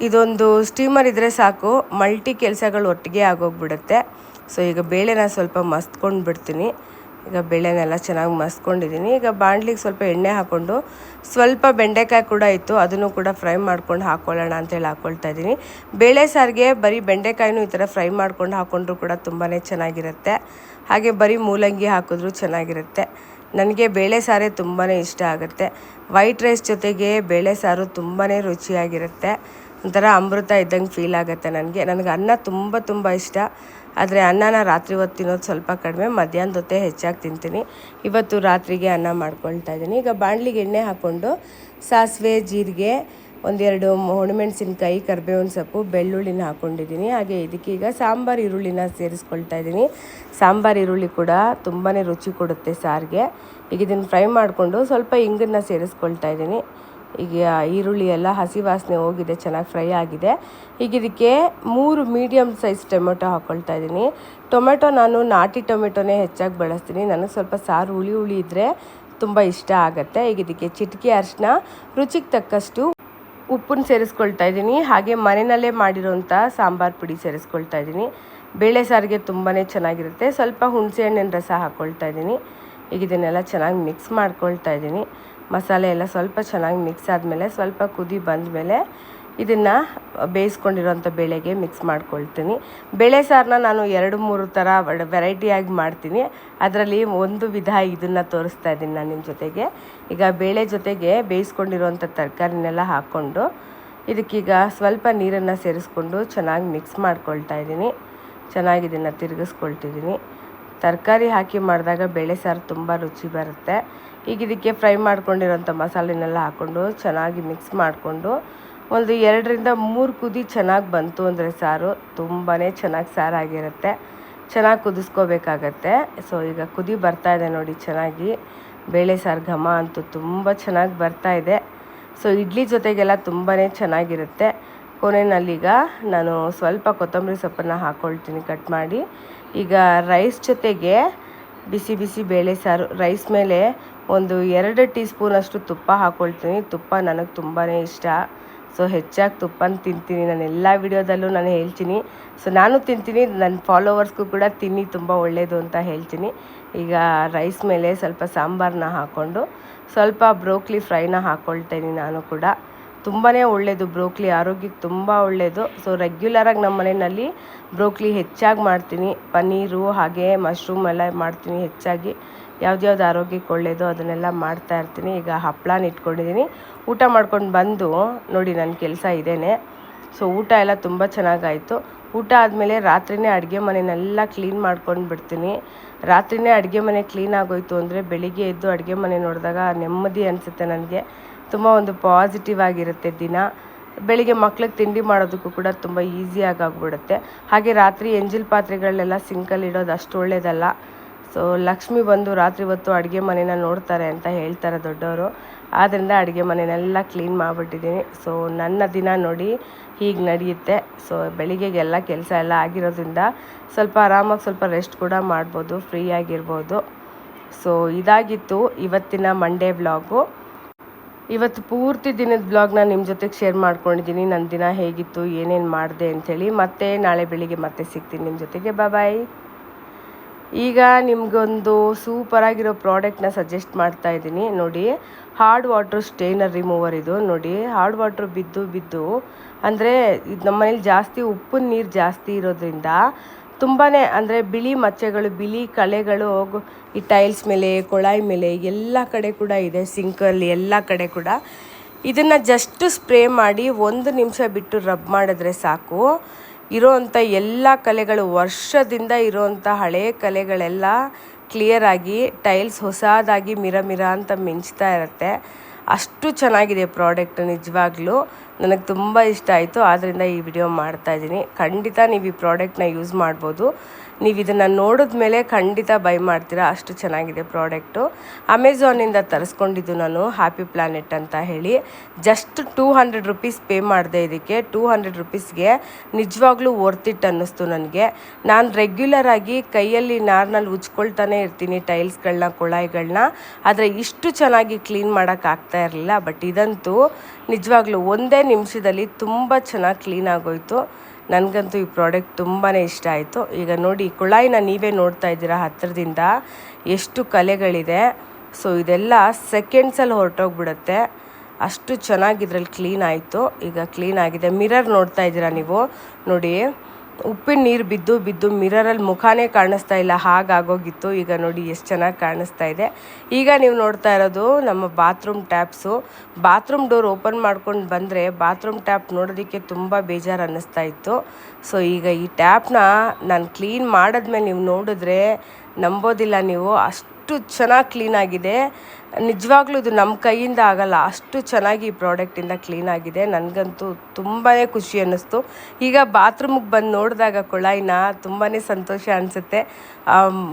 ಇದೊಂದು ಸ್ಟೀಮರ್ ಇದ್ದರೆ ಸಾಕು. ಮಲ್ಟಿ ಕೆಲಸಗಳು ಒಟ್ಟಿಗೆ ಆಗೋಗ್ಬಿಡುತ್ತೆ. ಸೊ ಈಗ ಬೇಳೆನ ಸ್ವಲ್ಪ ಮಸ್ತ್ಕೊಂಡು ಬಿಡ್ತೀನಿ ಈಗ ಬೇಳೆನೆಲ್ಲ ಚೆನ್ನಾಗಿ ಮಸ್ಕೊಂಡಿದ್ದೀನಿ. ಈಗ ಬಾಣಲಿಗೆ ಸ್ವಲ್ಪ ಎಣ್ಣೆ ಹಾಕ್ಕೊಂಡು ಸ್ವಲ್ಪ ಬೆಂಡೆಕಾಯಿ ಕೂಡ ಇತ್ತು, ಅದನ್ನು ಕೂಡ ಫ್ರೈ ಮಾಡ್ಕೊಂಡು ಹಾಕ್ಕೊಳ್ಳೋಣ ಅಂತೇಳಿ ಹಾಕ್ಕೊಳ್ತಾ ಇದ್ದೀನಿ. ಬೇಳೆ ಸಾರಿಗೆ ಬರೀ ಬೆಂಡೆಕಾಯಿನೂ ಈ ಥರ ಫ್ರೈ ಮಾಡ್ಕೊಂಡು ಹಾಕ್ಕೊಂಡ್ರು ಕೂಡ ತುಂಬಾ ಚೆನ್ನಾಗಿರುತ್ತೆ. ಹಾಗೆ ಬರೀ ಮೂಲಂಗಿ ಹಾಕಿದ್ರೂ ಚೆನ್ನಾಗಿರುತ್ತೆ. ನನಗೆ ಬೇಳೆ ಸಾರೇ ತುಂಬಾ ಇಷ್ಟ ಆಗುತ್ತೆ. ವೈಟ್ ರೈಸ್ ಜೊತೆಗೆ ಬೇಳೆ ಸಾರು ತುಂಬಾ ರುಚಿಯಾಗಿರುತ್ತೆ. ಒಂಥರ ಅಮೃತ ಇದ್ದಂಗೆ ಫೀಲ್ ಆಗುತ್ತೆ ನನಗೆ. ನನಗೆ ಅನ್ನ ತುಂಬ ತುಂಬ ಇಷ್ಟ. ಆದರೆ ಅನ್ನನ ರಾತ್ರಿ ಹೊತ್ತು ತಿನ್ನೋದು ಸ್ವಲ್ಪ ಕಡಿಮೆ, ಮಧ್ಯಾಹ್ನದ ಹೊತ್ತೇ ಹೆಚ್ಚಾಗಿ ತಿಂತೀನಿ. ಇವತ್ತು ರಾತ್ರಿಗೆ ಅನ್ನ ಮಾಡ್ಕೊಳ್ತಾ ಇದ್ದೀನಿ. ಈಗ ಬಾಣಲಿಗೆ ಎಣ್ಣೆ ಹಾಕ್ಕೊಂಡು ಸಾಸಿವೆ, ಜೀರಿಗೆ, ಒಂದೆರಡು ಒಣಮೆಣಸಿನ್ಕಾಯಿ ಕರಿಬೇವಿನ ಸೊಪ್ಪು, ಬೆಳ್ಳುಳ್ಳಿನ ಹಾಕ್ಕೊಂಡಿದ್ದೀನಿ ಹಾಗೆ ಇದಕ್ಕೀಗ ಸಾಂಬಾರು, ಈರುಳ್ಳಿನ ಸೇರಿಸ್ಕೊಳ್ತಾ ಇದ್ದೀನಿ. ಸಾಂಬಾರು, ಈರುಳ್ಳಿ ಕೂಡ ತುಂಬಾ ರುಚಿ ಕೊಡುತ್ತೆ ಸಾರಿಗೆ. ಈಗ ಇದನ್ನು ಫ್ರೈ ಮಾಡಿಕೊಂಡು ಸ್ವಲ್ಪ ಇಂಗನ್ನು ಸೇರಿಸ್ಕೊಳ್ತಾ ಇದ್ದೀನಿ. ಈಗ ಈರುಳ್ಳಿ ಎಲ್ಲ ಹಸಿ ವಾಸನೆ ಹೋಗಿದೆ, ಚೆನ್ನಾಗಿ ಫ್ರೈ ಆಗಿದೆ. ಈಗ ಇದಕ್ಕೆ ಮೂರು ಮೀಡಿಯಮ್ ಸೈಜ್ ಟೊಮೆಟೊ ಹಾಕ್ಕೊಳ್ತಾ ಇದ್ದೀನಿ. ಟೊಮೆಟೊ ನಾನು ನಾಟಿ ಟೊಮೆಟೊನೇ ಹೆಚ್ಚಾಗಿ ಬಳಸ್ತೀನಿ. ನನಗೆ ಸ್ವಲ್ಪ ಸಾರು ಹುಳಿ ಹುಳಿ ಇದ್ದರೆ ತುಂಬ ಇಷ್ಟ ಆಗುತ್ತೆ. ಈಗ ಇದಕ್ಕೆ ಚಿಟಿಕೆ ಅರಿಶಿನ ರುಚಿಗೆ ತಕ್ಕಷ್ಟು ಉಪ್ಪನ್ನು ಸೇರಿಸ್ಕೊಳ್ತಾ ಇದ್ದೀನಿ. ಹಾಗೆ ಮನೆಯಲ್ಲೇ ಮಾಡಿರೋಂಥ ಸಾಂಬಾರು ಪುಡಿ ಸೇರಿಸ್ಕೊಳ್ತಾ ಇದ್ದೀನಿ. ಬೇಳೆ ಸಾರಿಗೆ ತುಂಬಾ ಚೆನ್ನಾಗಿರುತ್ತೆ. ಸ್ವಲ್ಪ ಹುಣಸೆ ಹಣ್ಣಿನ ರಸ ಹಾಕ್ಕೊಳ್ತಾ ಇದ್ದೀನಿ. ಈಗ ಇದನ್ನೆಲ್ಲ ಚೆನ್ನಾಗಿ ಮಿಕ್ಸ್ ಮಾಡ್ಕೊಳ್ತಾ ಇದ್ದೀನಿ. ಮಸಾಲೆ ಎಲ್ಲ ಸ್ವಲ್ಪ ಚೆನ್ನಾಗಿ ಮಿಕ್ಸ್ ಆದಮೇಲೆ ಸ್ವಲ್ಪ ಕುದಿ ಬಂದಮೇಲೆ ಇದನ್ನು ಬೇಯಿಸ್ಕೊಂಡಿರೋಂಥ ಬೇಳೆಗೆ ಮಿಕ್ಸ್ ಮಾಡ್ಕೊಳ್ತೀನಿ. ಬೇಳೆ ಸಾರನ್ನ ನಾನು ಎರಡು ಮೂರು ಥರ ವೆರೈಟಿಯಾಗಿ ಮಾಡ್ತೀನಿ. ಅದರಲ್ಲಿ ಒಂದು ವಿಧ ಇದನ್ನು ತೋರಿಸ್ತಾ ಇದ್ದೀನಿ ನಾನು ನಿಮ್ಮ ಜೊತೆಗೆ. ಈಗ ಬೇಳೆ ಜೊತೆಗೆ ಬೇಯಿಸ್ಕೊಂಡಿರೋಂಥ ತರಕಾರಿನೆಲ್ಲ ಹಾಕ್ಕೊಂಡು ಇದಕ್ಕೀಗ ಸ್ವಲ್ಪ ನೀರನ್ನು ಸೇರಿಸ್ಕೊಂಡು ಚೆನ್ನಾಗಿ ಮಿಕ್ಸ್ ಮಾಡ್ಕೊಳ್ತಾ ಇದ್ದೀನಿ. ಚೆನ್ನಾಗಿ ಇದನ್ನು ತಿರುಗಿಸ್ಕೊಳ್ತಿದ್ದೀನಿ. ತರಕಾರಿ ಹಾಕಿ ಮಾಡಿದಾಗ ಬೇಳೆ ಸಾರು ತುಂಬ ರುಚಿ ಬರುತ್ತೆ. ಈಗ ಇದಕ್ಕೆ ಫ್ರೈ ಮಾಡ್ಕೊಂಡಿರೋಂಥ ಮಸಾಲೆನೆಲ್ಲ ಹಾಕ್ಕೊಂಡು ಚೆನ್ನಾಗಿ ಮಿಕ್ಸ್ ಮಾಡಿಕೊಂಡು ಒಂದು ಎರಡರಿಂದ ಮೂರು ಕುದಿ ಚೆನ್ನಾಗಿ ಬಂತು ಅಂದರೆ ಸಾರು. ತುಂಬಾ ಚೆನ್ನಾಗಿ ಸಾರಾಗಿರುತ್ತೆ. ಚೆನ್ನಾಗಿ ಕುದಿಸ್ಕೋಬೇಕಾಗತ್ತೆ. ಸೊ ಈಗ ಕುದಿ ಬರ್ತಾ ಇದೆ ನೋಡಿ ಚೆನ್ನಾಗಿ. ಬೇಳೆ ಸಾರು ಘಮ ಅಂತೂ ತುಂಬ ಚೆನ್ನಾಗಿ ಬರ್ತಾ ಇದೆ. ಸೊ ಇಡ್ಲಿ ಜೊತೆಗೆಲ್ಲ ತುಂಬಾ ಚೆನ್ನಾಗಿರುತ್ತೆ. ಕೊನೆಯಲ್ಲಿಗ ನಾನು ಸ್ವಲ್ಪ ಕೊತ್ತಂಬರಿ ಸೊಪ್ಪನ್ನು ಹಾಕ್ಕೊಳ್ತೀನಿ ಕಟ್ ಮಾಡಿ. ಈಗ ರೈಸ್ ಜೊತೆಗೆ ಬಿಸಿ ಬಿಸಿ ಬೇಳೆ ಸಾರು. ರೈಸ್ ಮೇಲೆ ಒಂದು ಎರಡು ಟೀ ಸ್ಪೂನಷ್ಟು ತುಪ್ಪ ಹಾಕ್ಕೊಳ್ತೀನಿ ತುಪ್ಪ ನನಗೆ ತುಂಬಾ ಇಷ್ಟ. ಸೊ, ಹೆಚ್ಚಾಗಿ ತುಪ್ಪನ ತಿಂತೀನಿ. ನಾನು ಎಲ್ಲ ವಿಡಿಯೋದಲ್ಲೂ ನಾನು ಹೇಳ್ತೀನಿ. ಸೊ, ನಾನು ತಿಂತೀನಿ. ನನ್ನ ಫಾಲೋವರ್ಸ್ಗೂ ಕೂಡ ತಿನ್ನಿ, ತುಂಬ ಒಳ್ಳೆಯದು ಅಂತ ಹೇಳ್ತೀನಿ. ಈಗ ರೈಸ್ ಮೇಲೆ ಸ್ವಲ್ಪ ಸಾಂಬಾರನ್ನ ಹಾಕ್ಕೊಂಡು ಸ್ವಲ್ಪ ಬ್ರೋಕ್ಲಿ ಫ್ರೈನ ಹಾಕ್ಕೊಳ್ತೀನಿ ನಾನು ಕೂಡ. ತುಂಬಾ ಒಳ್ಳೆಯದು ಬ್ರೋಕ್ಲಿ, ಆರೋಗ್ಯಕ್ಕೆ ತುಂಬ ಒಳ್ಳೆಯದು ಸೊ, ರೆಗ್ಯುಲರಾಗಿ ನಮ್ಮ ಮನೆಯಲ್ಲಿ ಬ್ರೋಕ್ಲಿ ಹೆಚ್ಚಾಗಿ ಮಾಡ್ತೀನಿ. ಪನ್ನೀರು ಹಾಗೆ ಮಶ್ರೂಮ್ ಎಲ್ಲ ಮಾಡ್ತೀನಿ ಹೆಚ್ಚಾಗಿ. ಯಾವ್ದ್ಯಾವ್ದು ಆರೋಗ್ಯಕ್ಕೆ ಒಳ್ಳೆಯದು ಅದನ್ನೆಲ್ಲ ಮಾಡ್ತಾ ಇರ್ತೀನಿ. ಈಗ ಹಪ್ಪಳನ ಇಟ್ಕೊಂಡಿದ್ದೀನಿ ಊಟ ಮಾಡ್ಕೊಂಡು ಬಂದು ನೋಡಿ ನನ್ನ ಕೆಲಸ ಇದೇನೆ. ಸೊ ಊಟ ಎಲ್ಲ ತುಂಬ ಚೆನ್ನಾಗಾಯಿತು. ಊಟ ಆದಮೇಲೆ ರಾತ್ರಿನೇ ಅಡುಗೆ ಮನೆನೆಲ್ಲ ಕ್ಲೀನ್ ಮಾಡ್ಕೊಂಡು ಬಿಡ್ತೀನಿ. ರಾತ್ರಿನೇ ಅಡುಗೆ ಮನೆ ಕ್ಲೀನ್ ಆಗೋಯ್ತು ಅಂದರೆ ಬೆಳಿಗ್ಗೆ ಎದ್ದು ಅಡುಗೆ ಮನೆ ನೋಡಿದಾಗ ನೆಮ್ಮದಿ ಅನಿಸುತ್ತೆ ನನಗೆ. ತುಂಬ ಒಂದು ಪಾಸಿಟಿವ್ ಆಗಿರುತ್ತೆ ದಿನ. ಬೆಳಿಗ್ಗೆ ಮಕ್ಳಿಗೆ ತಿಂಡಿ ಮಾಡೋದಕ್ಕೂ ಕೂಡ ತುಂಬ ಈಸಿಯಾಗಿ ಆಗಿಬಿಡುತ್ತೆ. ಹಾಗೆ ರಾತ್ರಿ ಎಂಜಿಲ್ ಪಾತ್ರೆಗಳನ್ನೆಲ್ಲ ಸಿಂಕಲ್ಲಿ ಇಡೋದು ಅಷ್ಟು ಒಳ್ಳೆಯದಲ್ಲ ಸೊ ಲಕ್ಷ್ಮಿ ಬಂದು ರಾತ್ರಿ ಹೊತ್ತು ಅಡುಗೆ ಮನೇನ ನೋಡ್ತಾರೆ ಅಂತ ಹೇಳ್ತಾರೆ ದೊಡ್ಡವರು. ಆದ್ದರಿಂದ ಅಡುಗೆ ಮನೆಯೆಲ್ಲ ಕ್ಲೀನ್ ಮಾಡಿಬಿಟ್ಟಿದ್ದೀನಿ. ಸೊ ನನ್ನ ದಿನ ನೋಡಿ ಹೀಗೆ ನಡೆಯುತ್ತೆ. ಸೊ ಬೆಳಿಗ್ಗೆಗೆಲ್ಲ ಕೆಲಸ ಎಲ್ಲ ಆಗಿರೋದ್ರಿಂದ ಸ್ವಲ್ಪ ಆರಾಮಾಗಿ ಸ್ವಲ್ಪ ರೆಸ್ಟ್ ಕೂಡ ಮಾಡ್ಬೋದು ಫ್ರೀಯಾಗಿರ್ಬೋದು ಸೊ ಇದಾಗಿತ್ತು ಇವತ್ತಿನ ಮಂಡೇ ಬ್ಲಾಗು ಇವತ್ತು ಪೂರ್ತಿ ದಿನದ ಬ್ಲಾಗ್ನ ನಿಮ್ಮ ಜೊತೆಗೆ ಶೇರ್ ಮಾಡ್ಕೊಂಡಿದ್ದೀನಿ ನನ್ನ ದಿನ ಹೇಗಿತ್ತು, ಏನೇನು ಮಾಡಿದೆ ಅಂಥೇಳಿ. ಮತ್ತೆ ನಾಳೆ ಬೆಳಿಗ್ಗೆ ಮತ್ತೆ ಸಿಗ್ತೀನಿ ನಿಮ್ಮ ಜೊತೆಗೆ. ಬಾಯ್ ಈಗ ನಿಮಗೊಂದು ಸೂಪರಾಗಿರೋ ಪ್ರಾಡಕ್ಟ್ನ ಸಜೆಸ್ಟ್ ಮಾಡ್ತಾ ಇದ್ದೀನಿ. ನೋಡಿ ಹಾರ್ಡ್ ವಾಟ್ರ್ ಸ್ಟೇನರ್ ರಿಮೂವರ್ ಇದು. ನೋಡಿ ಹಾರ್ಡ್ ವಾಟ್ರ್ ಬಿದ್ದು ಬಿದ್ದು, ಅಂದರೆ ಇದು ನಮ್ಮ ಮನೇಲಿ ಜಾಸ್ತಿ ಉಪ್ಪು, ನೀರು ಜಾಸ್ತಿ ಇರೋದ್ರಿಂದ ತುಂಬಾ ಅಂದರೆ ಬಿಳಿ ಮಚ್ಚೆಗಳು, ಬಿಳಿ ಕಳೆಗಳು ಈ ಟೈಲ್ಸ್ ಮೇಲೆ, ಕೊಳಾಯಿ ಮೇಲೆ, ಎಲ್ಲ ಕಡೆ ಕೂಡ ಇದೆ ಸಿಂಕಲ್ಲಿ ಎಲ್ಲ ಕಡೆ ಕೂಡ. ಇದನ್ನು ಜಸ್ಟ್ ಸ್ಪ್ರೇ ಮಾಡಿ ಒಂದು ನಿಮಿಷ ಬಿಟ್ಟು ರಬ್ ಮಾಡಿದ್ರೆ ಸಾಕು. ಇರೋವಂಥ ಎಲ್ಲ ಕಲೆಗಳು, ವರ್ಷದಿಂದ ಇರೋವಂಥ ಹಳೆಯ ಕಲೆಗಳೆಲ್ಲ ಕ್ಲಿಯರ್ ಆಗಿ ಟೈಲ್ಸ್ ಹೊಸದಾಗಿ ಮಿರ ಮಿರ ಅಂತ ಮಿಂಚ್ತಾ ಇರುತ್ತೆ. ಅಷ್ಟು ಚೆನ್ನಾಗಿದೆ ಪ್ರಾಡಕ್ಟ್ ನಿಜವಾಗ್ಲೂ. ನನಗೆ ತುಂಬ ಇಷ್ಟ ಆಯಿತು. ಆದ್ದರಿಂದ ಈ ವಿಡಿಯೋ ಮಾಡ್ತಾ ಇದ್ದೀನಿ. ಖಂಡಿತ ನೀವು ಈ ಪ್ರಾಡಕ್ಟ್ನ ಯೂಸ್ ಮಾಡ್ಬೋದು. ನೀವು ಇದನ್ನು ನೋಡಿದ ಮೇಲೆ ಖಂಡಿತ ಬೈ ಮಾಡ್ತೀರಾ, ಅಷ್ಟು ಚೆನ್ನಾಗಿದೆ ಪ್ರಾಡಕ್ಟು. ಅಮೆಝಾನಿಂದ ತರಿಸ್ಕೊಂಡಿದ್ದು ನಾನು ಹ್ಯಾಪಿ ಪ್ಲಾನೆಟ್ ಅಂತ ಹೇಳಿ. Just two hundred rupees pay ಮಾಡಿದೆ ಇದಕ್ಕೆ. ಟೂ ಹಂಡ್ರೆಡ್ ರುಪೀಸ್ಗೆ ನಿಜವಾಗ್ಲೂ ವರ್ತ್ ಇಟ್ ಅನ್ನಿಸ್ತು ನನಗೆ. ನಾನು ರೆಗ್ಯುಲರ್ ಆಗಿ ಕೈಯಲ್ಲಿ ನಾರ್ನಲ್ಲಿ ಉಜ್ಕೊಳ್ತಾನೆ ಇರ್ತೀನಿ ಟೈಲ್ಸ್ಗಳನ್ನ ಕೊಳಾಯಿಗಳನ್ನ ಆದರೆ ಇಷ್ಟು ಚೆನ್ನಾಗಿ ಕ್ಲೀನ್ ಮಾಡೋಕ್ಕಾಗ್ತಾ ಇರಲಿಲ್ಲ, ಬಟ್ ಇದಂತೂ ನಿಜವಾಗ್ಲೂ ಒಂದೇ ನಿಮಿಷದಲ್ಲಿ ತುಂಬ ಚೆನ್ನಾಗಿ ಕ್ಲೀನ್ ಆಗೋಯ್ತು. ನನಗಂತೂ ಈ ಪ್ರಾಡಕ್ಟ್ ತುಂಬಾ ಇಷ್ಟ ಆಯಿತು. ಈಗ ನೋಡಿ, ಕುಳಾಯಿನ ನೀವೇ ನೋಡ್ತಾ ಇದ್ದೀರಾ ಹತ್ತಿರದಿಂದ ಎಷ್ಟು ಕಲೆಗಳಿದೆ. ಸೊ ಇದೆಲ್ಲ ಸೆಕೆಂಡ್ಸಲ್ಲಿ ಹೊರಟೋಗ್ಬಿಡುತ್ತೆ. ಅಷ್ಟು ಚೆನ್ನಾಗಿ ಇದ್ರಲ್ಲಿ ಕ್ಲೀನ್ ಆಯಿತು. ಈಗ ಕ್ಲೀನ್ ಆಗಿದೆ. ಮಿರರ್ ನೋಡ್ತಾ ಇದ್ದೀರಾ ನೀವು? ನೋಡಿ. ಉಪ್ಪಿನ ನೀರು ಬಿದ್ದು ಬಿದ್ದು ಮಿರರಲ್ಲಿ ಮುಖಾನೇ ಕಾಣಿಸ್ತಾ ಇಲ್ಲ, ಹಾಗಾಗೋಗಿತ್ತು. ಈಗ ನೋಡಿ ಎಷ್ಟು ಚೆನ್ನಾಗಿ ಕಾಣಿಸ್ತಾ ಇದೆ. ಈಗ ನೀವು ನೋಡ್ತಾ ಇರೋದು ನಮ್ಮ bathroom taps. Bathroom door open ಮಾಡ್ಕೊಂಡು ಬಂದರೆ ಬಾತ್ರೂಮ್ ಟ್ಯಾಪ್ ನೋಡೋದಕ್ಕೆ ತುಂಬ ಬೇಜಾರು ಅನ್ನಿಸ್ತಾ ಇತ್ತು. ಸೊ, ಈಗ ಈ ಟ್ಯಾಪ್ನ ನಾನು ಕ್ಲೀನ್ ಮಾಡಿದ್ಮೇಲೆ ನೀವು ನೋಡಿದ್ರೆ ನಂಬೋದಿಲ್ಲ ನೀವು. ಅಷ್ಟು ಚೆನ್ನಾಗಿ ಕ್ಲೀನ್ ಆಗಿದೆ. ನಿಜವಾಗ್ಲೂ ಇದು ನಮ್ಮ ಕೈಯಿಂದ ಆಗಲ್ಲ, ಅಷ್ಟು ಚೆನ್ನಾಗಿ ಈ ಪ್ರಾಡಕ್ಟಿಂದ ಕ್ಲೀನ್ ಆಗಿದೆ. ನನಗಂತೂ ತುಂಬಾ ಖುಷಿ ಅನ್ನಿಸ್ತು. ಈಗ ಬಾತ್ರೂಮಿಗೆ ಬಂದು ನೋಡಿದಾಗ ಕೊಳಾಯಿನ ತುಂಬಾ ಸಂತೋಷ ಅನಿಸುತ್ತೆ.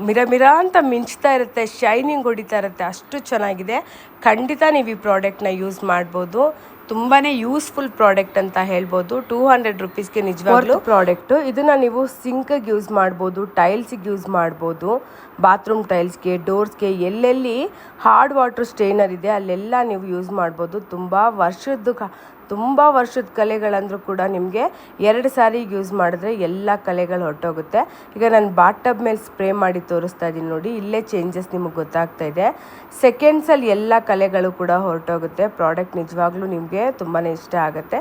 ಮಿರ ಮಿರ ಅಂತ ಮಿಂಚ್ತಾ ಇರುತ್ತೆ ಶೈನಿಂಗ್ ಹೊಡಿತಾ ಇರುತ್ತೆ, ಅಷ್ಟು ಚೆನ್ನಾಗಿದೆ. ಖಂಡಿತ ನೀವು ಈ ಪ್ರಾಡಕ್ಟ್ನ ಯೂಸ್ ಮಾಡ್ಬೋದು. ತುಂಬಾ ಯೂಸ್ಫುಲ್ ಪ್ರಾಡಕ್ಟ್ ಅಂತ ಹೇಳ್ಬೋದು. ಟೂ ಹಂಡ್ರೆಡ್ ರುಪೀಸ್ಗೆ ನಿಜವಾಗ್ಲೂ ಪ್ರಾಡಕ್ಟು ಇದನ್ನು ನೀವು ಸಿಂಕಿಗೆ ಯೂಸ್ ಮಾಡ್ಬೋದು ಟೈಲ್ಸಿಗೆ ಯೂಸ್ ಮಾಡ್ಬೋದು ಬಾತ್ರೂಮ್ ಟೈಲ್ಸ್ಗೆ ಡೋರ್ಸ್ಗೆ ಎಲ್ಲೆಲ್ಲಿ ಹಾರ್ಡ್ ವಾಟರ್ ಸ್ಟೇನರ್ ಇದೆ ಅಲ್ಲೆಲ್ಲ ನೀವು ಯೂಸ್ ಮಾಡ್ಬೋದು. ತುಂಬ ವರ್ಷದ್ದು ಕ ತುಂಬ ವರ್ಷದ ಕಲೆಗಳಂದರೂ ಕೂಡ ನಿಮಗೆ ಎರಡು ಸಾರಿ ಯೂಸ್ ಮಾಡಿದ್ರೆ ಎಲ್ಲ ಕಲೆಗಳು ಹೊರಟೋಗುತ್ತೆ. ಈಗ ನಾನು ಬಾಟಬ್ ಮೇಲೆ ಸ್ಪ್ರೇ ಮಾಡಿ ತೋರಿಸ್ತಾ ಇದ್ದೀನಿ ನೋಡಿ, ಇಲ್ಲೇ ಚೇಂಜಸ್ ನಿಮಗೆ ಗೊತ್ತಾಗ್ತಾ ಇದೆ. ಸೆಕೆಂಡ್ಸಲ್ಲಿ ಎಲ್ಲ ಕಲೆಗಳು ಕೂಡ ಹೊರಟೋಗುತ್ತೆ. ಪ್ರಾಡಕ್ಟ್ ನಿಜವಾಗ್ಲೂ ನಿಮಗೆ ತುಂಬಾ ಇಷ್ಟ ಆಗುತ್ತೆ.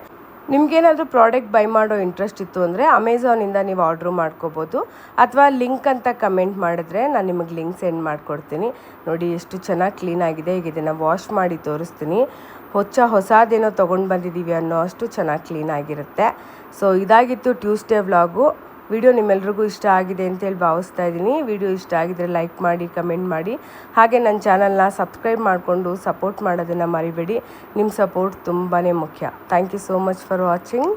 ನಿಮಗೇನಾದರೂ ಪ್ರಾಡಕ್ಟ್ ಬೈ ಮಾಡೋ ಇಂಟ್ರೆಸ್ಟ್ ಇತ್ತು ಅಂದರೆ ಅಮೆಝಾನಿಂದ ನೀವು ಆರ್ಡ್ರ್ ಮಾಡ್ಕೋಬೋದು. ಅಥವಾ ಲಿಂಕ್ ಅಂತ ಕಮೆಂಟ್ ಮಾಡಿದ್ರೆ ನಾನು ನಿಮಗೆ ಲಿಂಕ್ ಸೆಂಡ್ ಮಾಡಿಕೊಡ್ತೀನಿ. ನೋಡಿ ಎಷ್ಟು ಚೆನ್ನಾಗಿ ಕ್ಲೀನಾಗಿದೆ ಈಗ ಇದನ್ನು ವಾಶ್ ಮಾಡಿ ತೋರಿಸ್ತೀನಿ. ಹೊಚ್ಚ ಹೊಸದೇನೋ ತೊಗೊಂಡು ಬಂದಿದ್ದೀವಿ ಅನ್ನೋ ಅಷ್ಟು ಚೆನ್ನಾಗಿ ಕ್ಲೀನ್ ಆಗಿರುತ್ತೆ. ಸೊ ಇದಾಗಿತ್ತು ಟ್ಯೂಸ್ಡೇ ವ್ಲಾಗು ವಿಡಿಯೋ ನಿಮ್ಮೆಲ್ರಿಗೂ ಇಷ್ಟ ಆಗಿದೆ ಅಂತೇಳಿ ಭಾವಿಸ್ತಾ ಇದ್ದೀನಿ. ವಿಡಿಯೋ ಇಷ್ಟ ಆಗಿದ್ರೆ ಲೈಕ್ ಮಾಡಿ ಕಮೆಂಟ್ ಮಾಡಿ. ಹಾಗೆ ನನ್ನ ಚಾನಲ್ನ ಸಬ್ಸ್ಕ್ರೈಬ್ ಮಾಡಿಕೊಂಡು ಸಪೋರ್ಟ್ ಮಾಡೋದನ್ನು ಮರಿಬೇಡಿ. ನಿಮ್ಮ ಸಪೋರ್ಟ್ ತುಂಬಾ ಮುಖ್ಯ. Thank you so much for watching